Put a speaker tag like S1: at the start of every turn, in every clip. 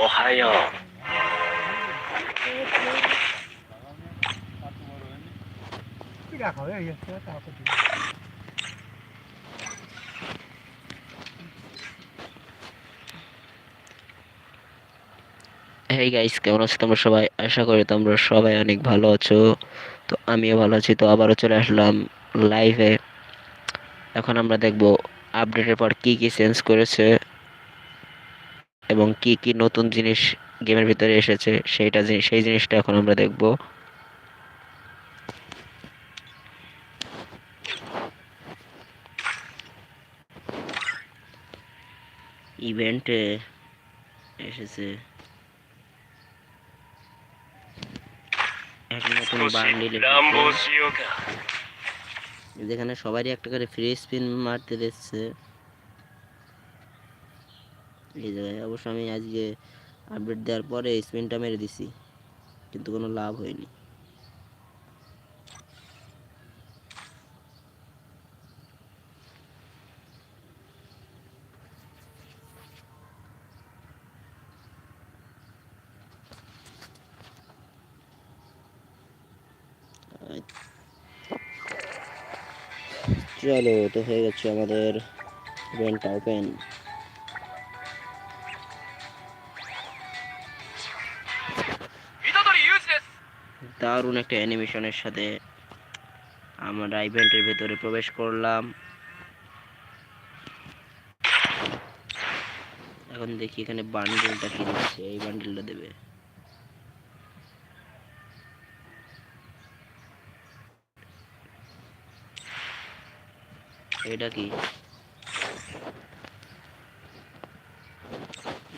S1: おはよう。রাখা
S2: hey guys কেমন আছো তোমরা সবাই? আশা করি তোমরা সবাই অনেক ভালো আছো। তো আমিও ভালো আছি। তো আবারও চলে আসলাম লাইভে এখন আমরা দেখব আপডেটের পর কি কি চেঞ্জ করেছে এবং কি কি নতুন জিনিস গেমের ভিতরে এসেছে সেইটা সেই জিনিসটা এখন আমরা দেখব। ইভেন্টে এসেছে। এক নতুন বান্ডিল যেখানে সবারই একটা করে ফ্রি স্পিন মারতে দিচ্ছে। এই জায়গায় অবশ্য আমি আজকে আপডেট দেওয়ার পরে স্পিনটা মেরে দিছি, কিন্তু কোনো লাভ হয়নি। চলো তো হয়ে গেছে আমাদের ইভেন্টটা ওপেন দারুণ একটা অ্যানিমেশনের সাথে আমরা ইভেন্টের ভেতরে প্রবেশ করলাম। এখন দেখি এখানে বান্ডিলটা কি দিচ্ছে এই বান্ডিলটা দেবে। এটা কি?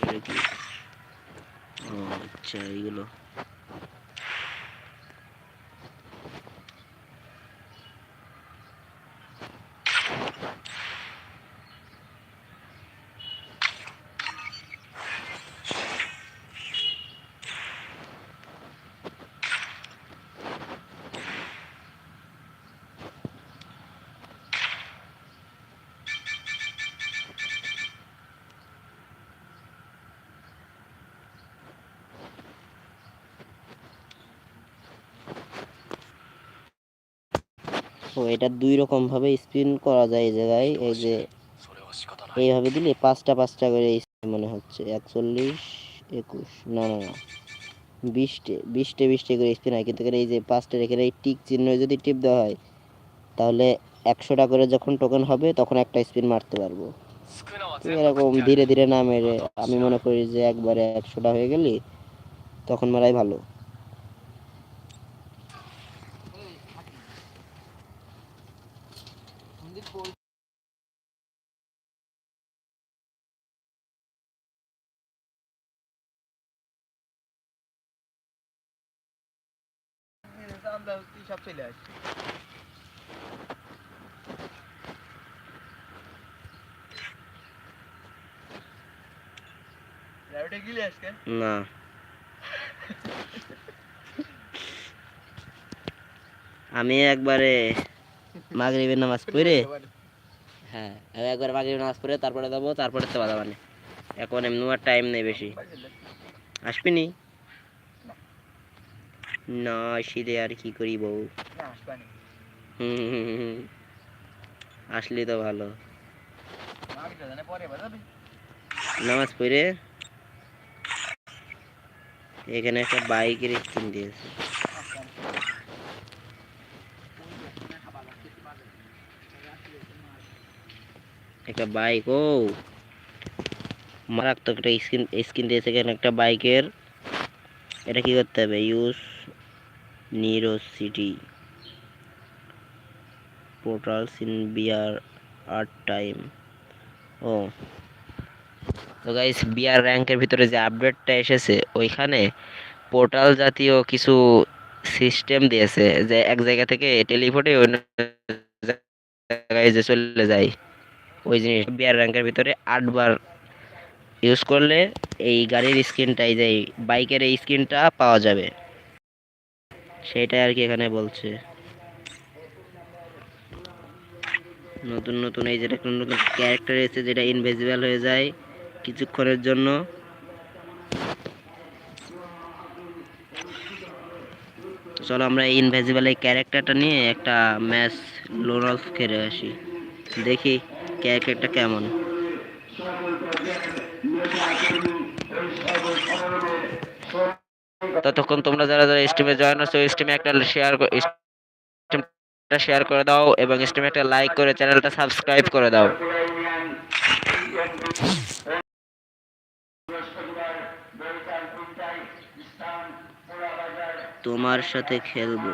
S2: এটা কি? ও আচ্ছা এইগুলো। এটা দুই রকমভাবে স্পিন করা যায় এই জায়গায়, এই যে এইভাবে দিলে পাঁচটা পাঁচটা করে মনে হচ্ছে, একচল্লিশ, একুশ, না না না, বিশটে বিশটে বিশটে করে স্পিন হয়। কিন্তু এই যে পাঁচটা রেখে এই টিক চিহ্ন যদি টিপ দেওয়া হয়, তাহলে একশোটা করে যখন টোকেন হবে, তখন একটা স্পিন মারতে পারব। এরকম ধীরে ধীরে না মেরে আমি মনে করি যে একবারে একশোটা হয়ে গেলি তখন মারাই ভালো।
S1: আমরা সব চলে গেলে আজকে
S2: না। আমি একবারে মাগরিবের নামাজ পড়ে হ্যাঁ আমি একবার মাগরিবের নামাজ পড়ে তারপরে দেবো তারপরে তো বাধা মানে এখন এমনি আর টাইম নেই বেশি। আসবি নি শীতে আর কি করি বউ।
S1: না আসবানি
S2: হুম হুম হুম হুম। আসলি তো ভালো। নামাজ পড়ে এখানে একটা বাইকের স্কিন দিয়েছে। একটা বাইক ও। মারাত্মক একটা স্কিন স্কিন দিয়েছে এখানে একটা বাইকের। এটা কি করতে হবে? Use nero city portals in bear art time. ও। তো গাইস বিআর র্যাঙ্কের ভিতরে যে আপডেটটা এসেছে, ওইখানে পোর্টাল জাতীয় কিছু সিস্টেম দিয়েছে যে এক জায়গা থেকে টেলিফোটে অন্য জায়গায় যে চলে যায়, ওই জিনিস বিআর র্যাঙ্কের ভিতরে আটবার ইউজ করলে এই গাড়ির স্ক্রিনটা এই যে, বাইকের এই স্ক্রিনটা পাওয়া যাবে। সেটাই আর কি এখানে বলছে। নতুন নতুন এই যেটা নতুন ক্যারেক্টার এসেছে যেটা ইনভিজিবল হয়ে যায় কিছুক্ষণের জন্য। চলো আমরা ইনভেজিবল এই ক্যারেক্টারটা নিয়ে একটা ম্যাচ লোনলস খেলে আসি। দেখি ক্যারেক্টারটা কেমন। ততক্ষণ তোমরা যারা যারা স্ট্রিমে জয়েন আছো স্ট্রিমে একটা শেয়ার স্ট্রিমটা শেয়ার করে দাও এবং স্ট্রিমে একটা লাইক করে চ্যানেলটা সাবস্ক্রাইব করে দাও। তোমার সাথে খেলব।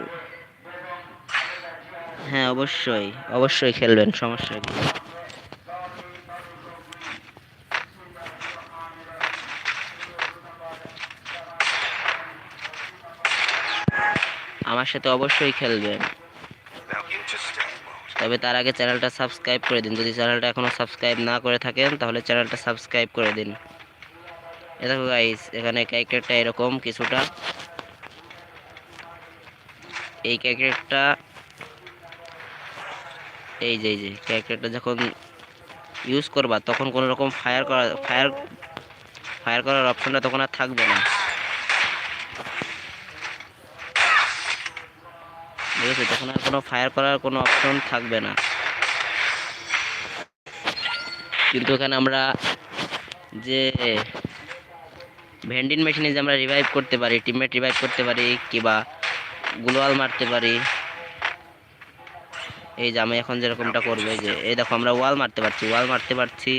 S2: হ্যাঁ অবশ্যই অবশ্যই খেলবেন, সমস্যা সাথে অবশ্যই খেলবেন. তবে তার আগে চ্যানেলটা সাবস্ক্রাইব করে দিন। যদি চ্যানেলটা এখনও সাবস্ক্রাইব না করে থাকেন তাহলে চ্যানেলটা সাবস্ক্রাইব করে দিন। এ দেখো গাইস এখানে ক্যারেক্টারটা এরকম কিছুটা। এই ক্যারেক্টারটা এই যে এই যে ক্যারেক্টারটা যখন ইউজ করবা তখন কোনো রকম ফায়ার করা ফায়ার ফায়ার করার অপশনটা তখন আর থাকবে না। ঠিক আছে তখন আর কোনো ফায়ার করার কোনো অপশন থাকবে না। কিন্তু এখানে আমরা যে ভেন্ডিন মেশিনে যে আমরা রিভাইভ করতে পারি টিমমেট রিভাইভ করতে পারি, কিবা গ্লোয়াল মারতে পারি, এই যে আমি এখন যেরকমটা করব যে, এই দেখো আমরা ওয়াল মারতে পারছি ওয়াল মারতে পারছি।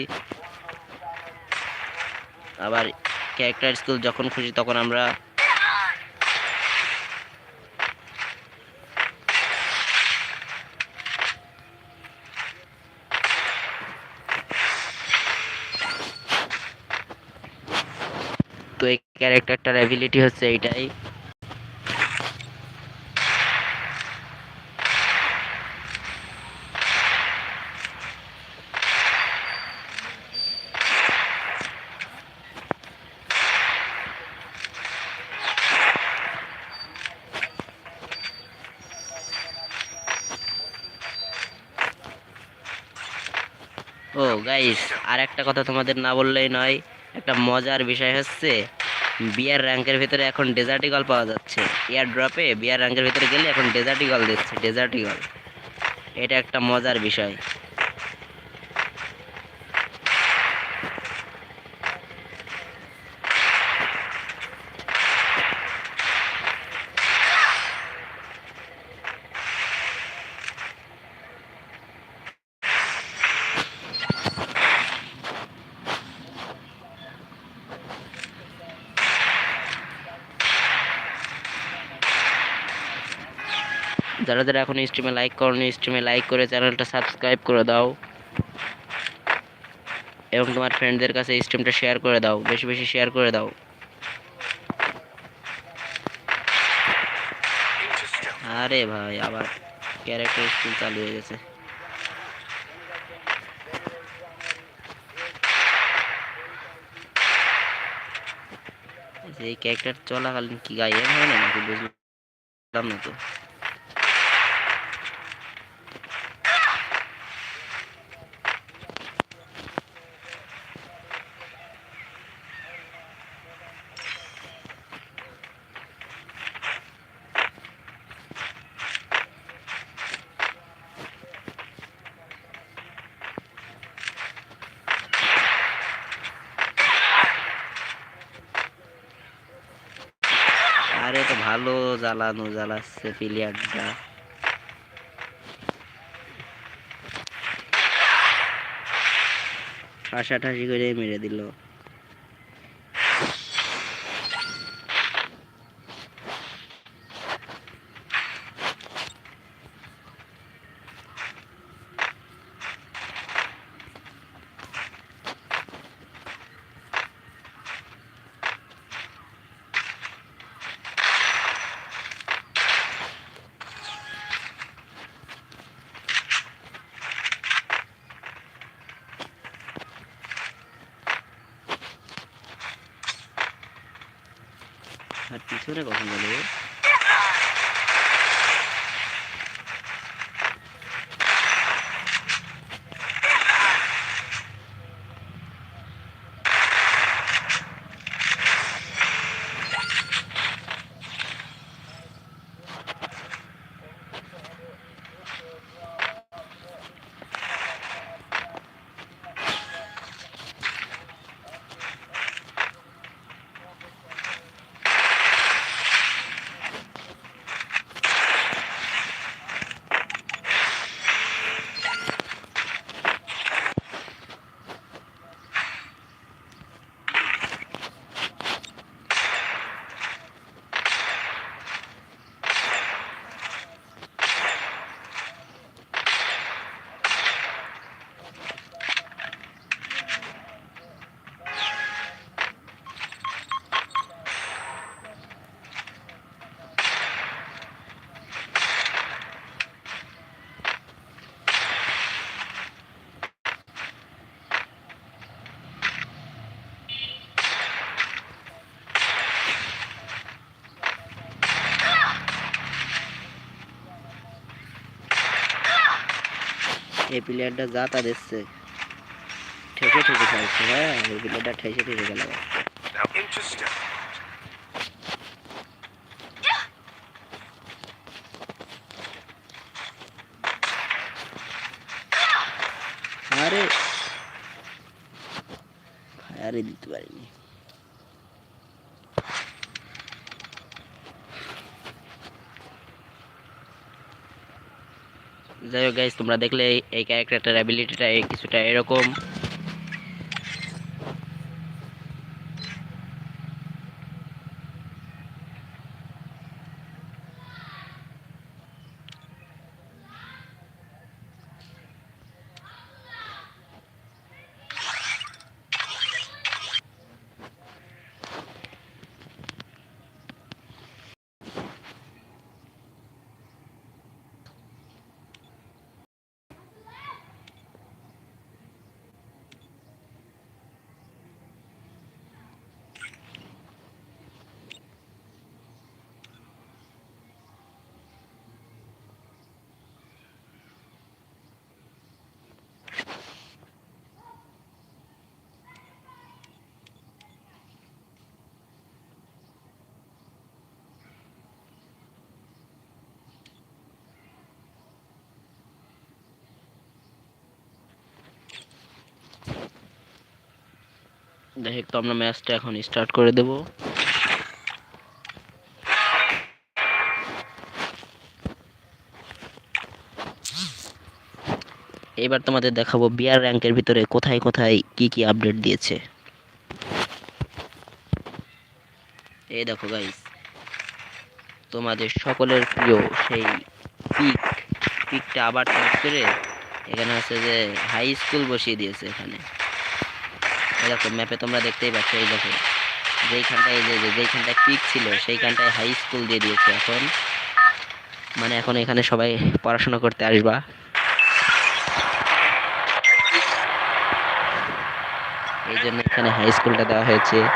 S2: আবার ক্যারেক্টার স্কুল যখন খুশি তখন আমরা তো এই ক্যারেক্টারটার অ্যাবিলিটি হচ্ছে এইটাই। ও গাইস আর একটা কথা তোমাদের না বললেই নয়, একটা মজার বিষয় হচ্ছে বিয়ার র্যাঙ্কের ভিতরে এখন ডেজার্ট ইগল পাওয়া যাচ্ছে। এয়ার ড্রপে বিয়ার র্যাঙ্কের ভিতরে গেলে এখন ডেজার্ট ইগল দিচ্ছে, ডেজার্ট ইগল এটা একটা মজার বিষয়। যারা যারা এখন স্ট্রিমে লাইক করনি স্ট্রিমে লাইক করে চ্যানেলটা সাবস্ক্রাইব করে দাও। এবং তোমার ফ্রেন্ডদের কাছে স্ট্রিমটা শেয়ার করে দাও, বেশি বেশি শেয়ার করে দাও। আরে ভাই, আবার ক্যারেক্টার স্কিল চালু হয়ে গেছে। এই ক্যারেক্টার চলাকালীন কি গায়ে হয় না নাকি? বুঝলাম না তো আরে তো ভালো জ্বালানো জ্বালাচ্ছে প্লেয়ারটা ঠাসাঠাসি করে মেরে দিল। আর পিছনে কখন গেল ও? এই প্লেয়ারটা যা তা দিচ্ছে ঠেকে ঠেকে চাইছে হ্যাঁ এই প্লেয়ারটা ঠেসে ঠেকে গেল
S3: Now into stealth mode.
S2: আরে আরে দিতে পারিনি যাই হোক গাইজ তোমরা দেখলে এই- ক্যারেক্টারটার অ্যাবিলিটিটা কিছুটা এরকম। হোক তো আমরা ম্যাচটা এখন স্টার্ট করে দেব। এবার তোমাদের দেখাবো বিয়ার র্যাঙ্কের ভিতরে কোথায় কোথায় কি কি আপডেট দিয়েছে। এই দেখো গাইস তোমাদের সকলের প্রিয় সেই পিক পিকটা আবার চেঞ্জ করে এখানে আছে যে হাই স্কুল বসিয়ে দিয়েছে এখানে। দেখো ম্যাপে তোমরা দেখতেই পাচ্ছ, এই দেখো, যেইখানটায় যে- যেইখানটায় পিক ছিল, সেইখানটায় হাই স্কুল দিয়ে দিয়েছে এখন। মানে এখন এখানে সবাই পড়াশোনা করতে আসবা। এই জন্য এখানে হাই স্কুলটা দেওয়া হয়েছে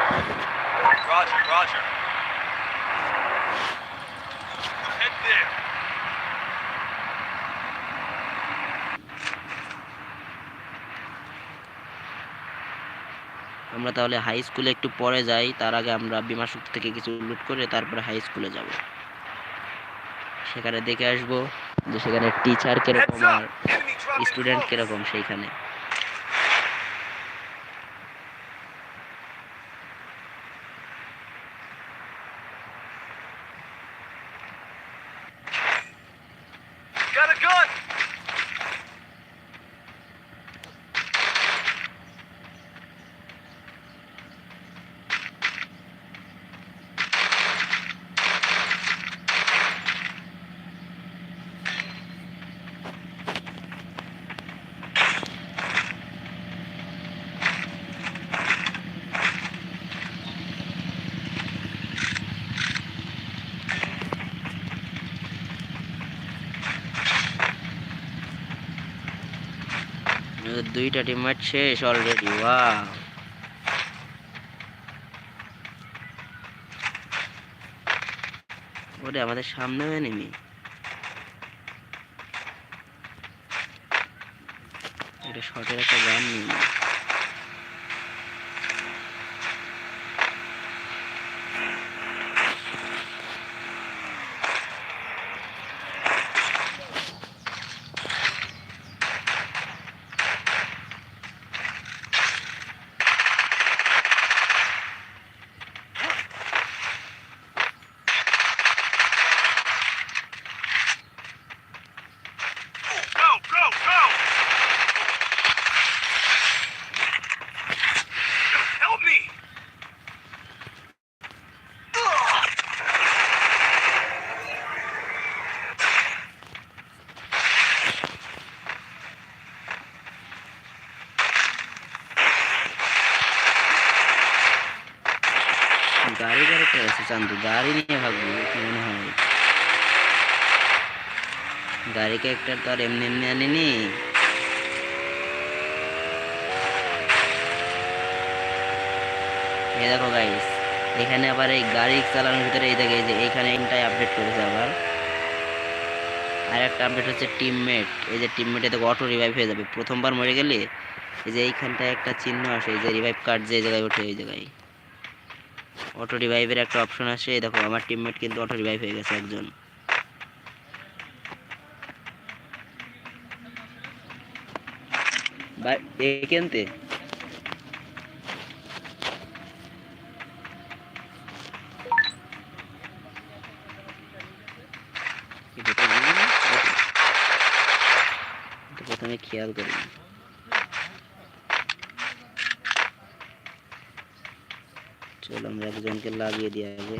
S3: Roger, roger. Head there.
S2: আমরা তাহলে হাই স্কুলে একটু পরে যাই তার আগে আমরা বিমাশুক্ত থেকে কিছু লুট করে তারপরে হাই স্কুলে যাব। সেখানে দেখে আসব যে সেখানে টিচার কীরকম আর স্টুডেন্ট কীরকম সেইখানে। দুইটা টিম ম্যাচ শেষ অলরেডি ওয়া ওরে, আমাদের সামনেও এনিমি এটা শটের একটা গান নিয়ে নি।
S3: Go, go, go. Help me.
S2: গাড়ি গাড়িতে আছে চান্দু গাড়ি নিয়ে ভাববো মনে হয়? গাড়ি ক্যারেক্টার তো আর এমনি এমনি আনিনি? এই দেখো গাইস এখানে আবার এই গাড়ি চালানোর ভিতরে এই দেখে যে এইখানে এনটাই আপডেট করেছে আবার। আর একটা আপডেট হচ্ছে টিমমেট এই যে টিমমেটে দেখো অটো রিভাইভ হয়ে যাবে। প্রথমবার মরে গেলে এই যে এইখানটায় একটা চিহ্ন আসে, এই যে রিভাইভ কার্ড যে জায়গায় ওঠে, এই জায়গায়। অটো রিভাইভের একটা অপশন আসে। দেখো, আমার টিমমেট কিন্তু অটো রিভাইভ হয়ে গেছে একজন। প্রথমে খেয়াল করি চলো আমরা একজনকে লাগিয়ে দিই আগে।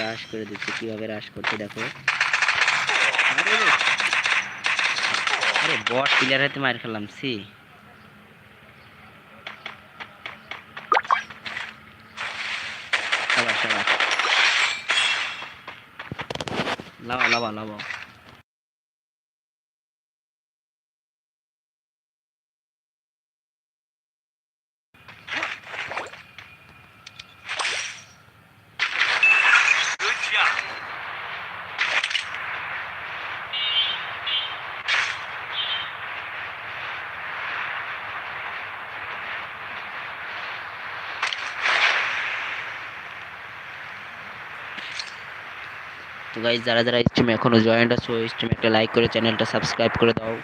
S2: রাশ করে দিচ্ছে। কীভাবে রাশ করছে, দেখো। আরে বট হাতে মার খেলাম সি 拿
S3: 吧拿
S2: 吧 গাইজ যারা যারা স্ট্রিমে এখনও জয়েন্ট আছো স্ট্রিমে একটা লাইক করে চ্যানেলটা সাবস্ক্রাইব করে দাও।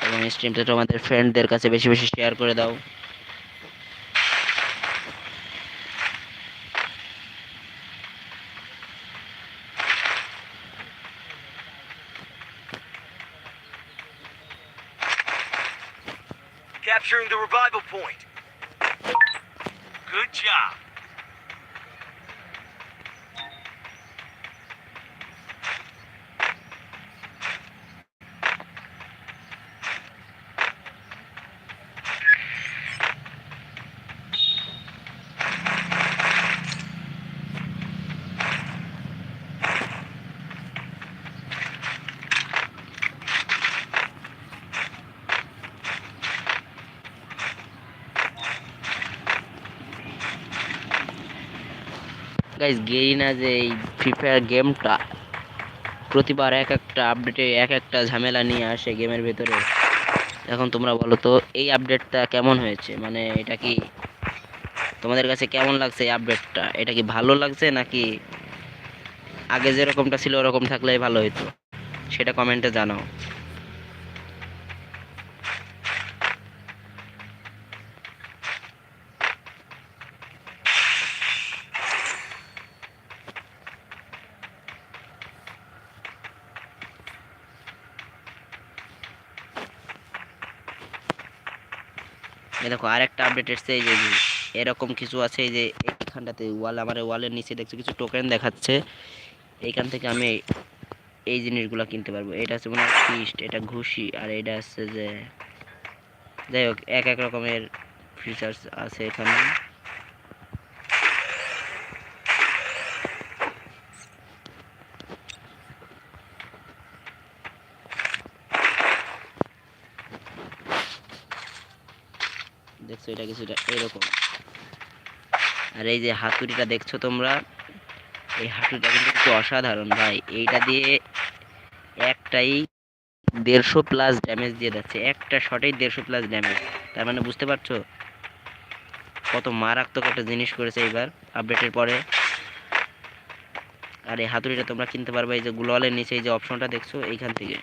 S2: এবং স্ট্রিমটা তোমাদের ফ্রেন্ডদের কাছে বেশি বেশি শেয়ার করে দাও। গাইজ গেরিনা যে এই ফ্রি ফায়ার গেমটা প্রতিবার এক একটা আপডেটে এক একটা ঝামেলা নিয়ে আসে গেমের ভেতরে। এখন তোমরা বলো তো, এই আপডেটটা কেমন হয়েছে? মানে এটা কি তোমাদের কাছে কেমন লাগছে এই আপডেটটা এটা কি ভালো লাগছে নাকি আগে যেরকমটা ছিল ওরকম থাকলেই ভালো হতো সেটা কমেন্টে জানাও। দেখো, আরেকটা আপডেট এসছে, এই যে এরকম কিছু আছে, এই যে এইখানটাতে ওয়াল আমার ওয়ালের নিচে দেখছ কিছু টোকেন দেখাচ্ছে। এইখান থেকে আমি এই জিনিসগুলো কিনতে পারব। এটা আছে মনে হয় ফিস্ট এটা ঘুষি, আর এটা হচ্ছে যে, যাই হোক, এক এক রকমের ফিচার্স আছে এখানে। দেখছ, এটা কিছুটা এরকম। আর এই যে হাতুড়িটা দেখছ তোমরা? এই হাতুড়িটা কিন্তু একটু অসাধারণ, ভাই। এইটা দিয়ে একটাই দেড়শো প্লাস ড্যামেজ দিয়ে যাচ্ছে। একটা শটেই দেড়শো প্লাস ড্যামেজ তার মানে বুঝতে পারছ? কত মারাত্মক একটা জিনিস করেছে এইবার আপডেটের পরে। আর এই হাতুড়িটা তোমরা কিনতে পারবে এই যে গ্লোয়ালের নিচে, এই যে অপশনটা দেখছ, এইখান থেকে।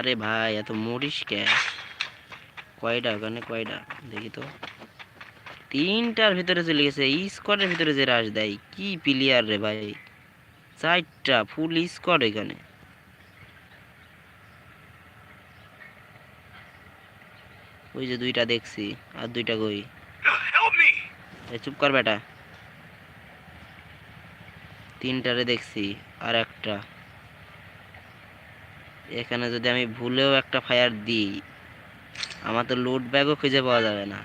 S2: আরে ভাই এত মরিস কে কয়টা ওখানে? কয়টা দেখি তো। তিনটার ভিতরে চলে গেছে স্কোয়াডের ভিতরে যে রাশ দেয় কি প্লেয়ার রে ভাই? চারটা ফুল স্কোয়াড এখানে। ওই যে দুইটা দেখছি আর দুইটা! এই চুপ কর বেটা। তিনটারে দেখছি আর একটা। এখানে যদি আমি ভুলেও একটা ফায়ার দিই আমার তো লুট ব্যাগও খুঁজে পাওয়া যাবে না।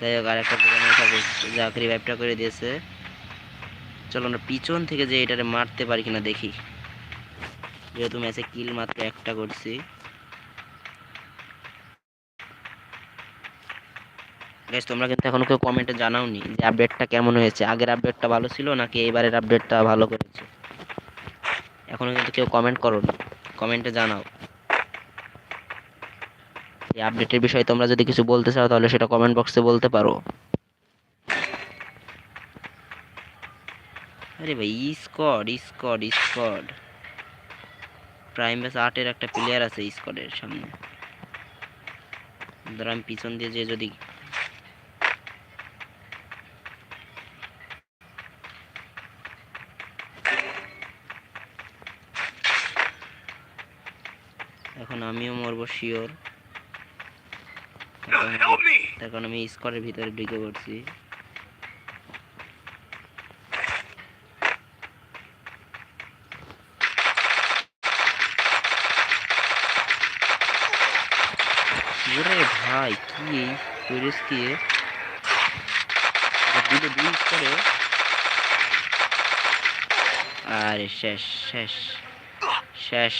S2: যাই হোক আর একটা চাকরি ব্যবটা করে দিয়েছে। চলো আমরা পিছন থেকে যে এটারে মারতে পারি কিনা দেখি। যেহেতু ম্যাচে কিল মাত্র একটা করছি। তোমরা কিন্তু এখনও কেউ কমেন্টে জানাওনি যে আপডেটটা কেমন হয়েছে? আগের আপডেটটা ভালো ছিল নাকি এবারের আপডেটটা ভালো করেছে? এখনও কিন্তু কেউ কমেন্ট করো কমেন্টে জানাও। এই আপডেটের বিষয়ে তোমরা যদি কিছু বলতে চাও, তাহলে সেটা কমেন্ট বক্সে বলতে পারো। আরে ভাই স্কোয়াড স্কোয়াড স্কোয়াড প্রাইম ব্যাস আটের একটা প্লেয়ার আছে স্কোয়াডের সামনে। ধর আমি পিছন দিয়ে যে যদি এখন আমিও মরবো শিওর! তার কারণ আমি স্কোয়াডের ভিতরে ঢুকে পড়ছি। ভাই কি এই করিস কি দুটো দুই করে আরে শেষ শেষ শেষ।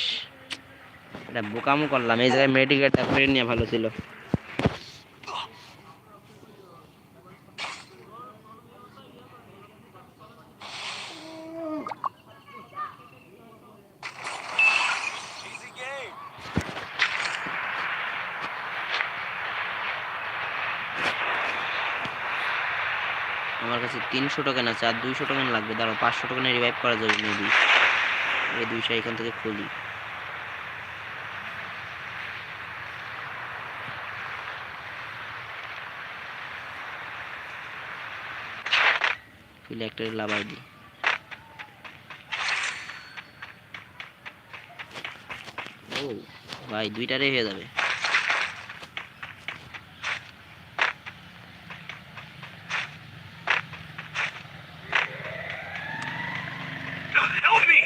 S2: এটা বোকামো করলাম। এই জায়গায় মেডিকেটটা করে নিয়ে ভালো ছিল। আমার কাছে তিনশো টোকেন আছে, আর দুইশো টোকেন লাগবে। দাঁড়াও, পাঁচশো টোকেনে রিভাইভ করা যাবে মেবি এই দুইশো এখান থেকে খুলি। খুলে একটা লাভাই দিই। ও ভাই দুইটারে হয়ে যাবে
S3: Help me!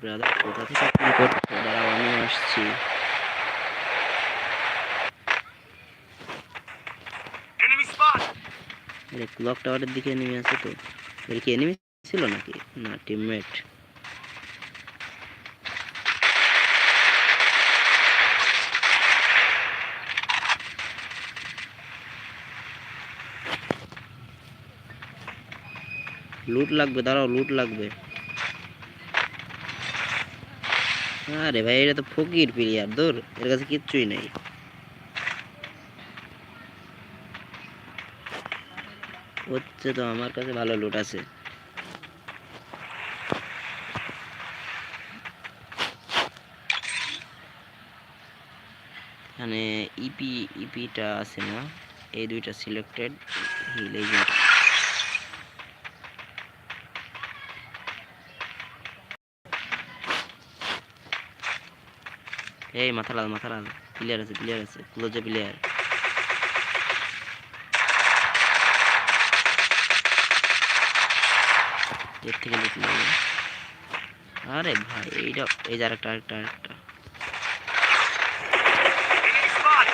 S2: ব্রাদার কোথা থেকে আপনি করছ দাঁড়াও আমি আসছি। ক্লক টাওয়ারের দিকে এনিমি আছে তো। এর কি এনিমি ছিল নাকি? না টিমমেট লুট লাগবে দাঁড়াও লুট লাগবে। আরে ভাই, এটা তো ফকির প্লেয়ার দূর এর কাছে কিচ্ছুই নেই। হচ্ছে তো আমার কাছে ভালো লুট আছে। এখানে ইপি ইপিটা আছে না? এই দুইটা সিলেক্টেড হিল এই মাথা লাল মাথা লাল প্লেয়ার আছে প্লেয়ার আছে ক্লোজে প্লেয়ার থেকে আরে ভাই এইটা এই যে আরেকটা আরেকটা আরেকটা।
S3: Enemy spot!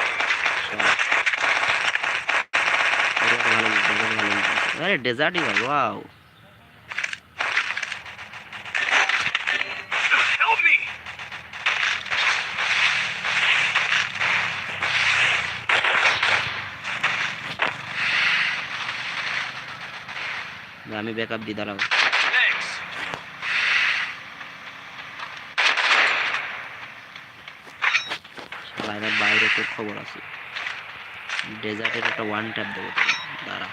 S2: এটা তো ভালো loot, এটা তো ভালো loot আছে। আরে desert eagle wow
S3: Help me!
S2: আমি ব্যাকআপ দিই দাঁড়াও এবার বাইরে তোর খবর আছে। ডেজার্টের একটা ওয়ান ট্যাপ দেবো দাঁড়া।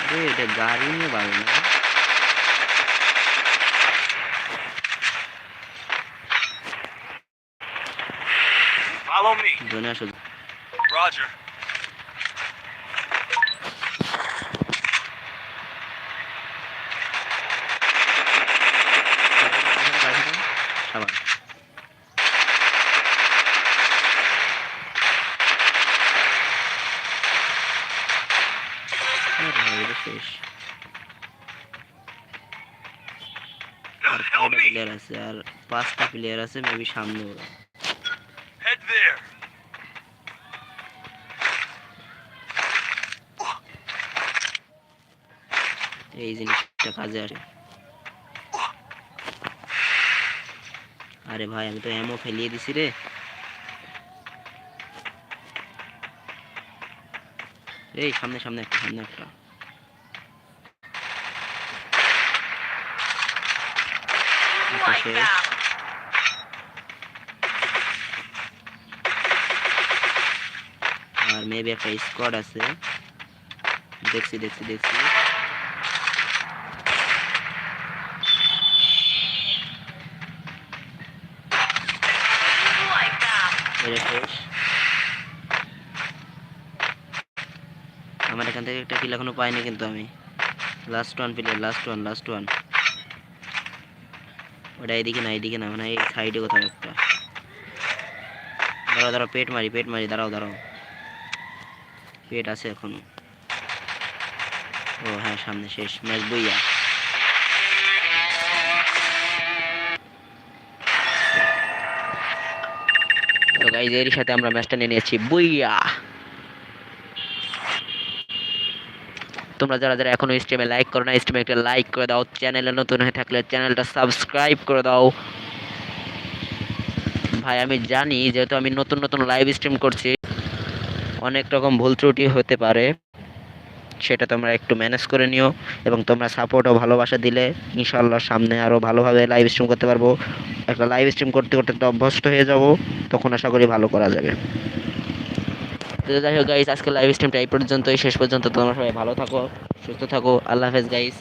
S2: আরে এটা গাড়ি নিয়ে পারবে না?
S3: Follow me. Roger.
S2: সাবান আরে ভাই, এটা শেষ আর
S3: Help
S2: কয়টা
S3: me.
S2: প্লেয়ার আছে আর পাঁচটা প্লেয়ার আছে মেবি সামনে ওরা। এই জিনিসটা কাজে আসে। আরে ভাই আমি তো এমও ফেলিয়ে দিছি রে। এই সামনে সামনে একটা সামনে একটা। একটা আর মেবি একটা স্কোয়াড আছে। দেখছি দেখছি দেখছি। আমার এখান থেকে একটা কিল এখনও পাইনি কিন্তু আমি। Last one player last one last one ওটা এদিকে না এদিকে না মানে এই সাইডে কোথাও একটা। দাঁড়াও দাঁড়াও, পেট মারি পেট মারি, দাঁড়াও দাঁড়াও। পেট আছে এখনও। ও হ্যাঁ সামনে শেষ ম্যাচ বইয়া। তো গাইজ এরই সাথে আমরা ম্যাচটা নিয়ে নিয়েছি বুইয়া। তোমরা যারা যারা এখনও স্ট্রিমে লাইক করো না স্ট্রিমে একটা লাইক করে দাও। চ্যানেলে নতুন হয়ে থাকলে চ্যানেলটা সাবস্ক্রাইব করে দাও। ভাই, আমি জানি, যেহেতু আমি নতুন নতুন লাইভ স্ট্রিম করছি। অনেক রকম ভুল ত্রুটি হতে পারে। সেটা তোমরা একটু ম্যানেজ করে নিও এবং তোমরা সাপোর্ট ও ভালোবাসা দিলে ইনশাল্লাহ সামনে আরও ভালোভাবে লাইভ স্ট্রিম করতে পারব। একটা লাইভ স্ট্রিম করতে করতে তো অভ্যস্ত হয়ে যাব, তখন আশা করি ভালো করা যাবে। তো যাই হোক গাইস আজকে লাইভ স্ট্রিমটা এই পর্যন্তই। শেষ পর্যন্ত তোমরা সবাই ভালো থাকো, সুস্থ থাকো। আল্লাহ হাফেজ গাইস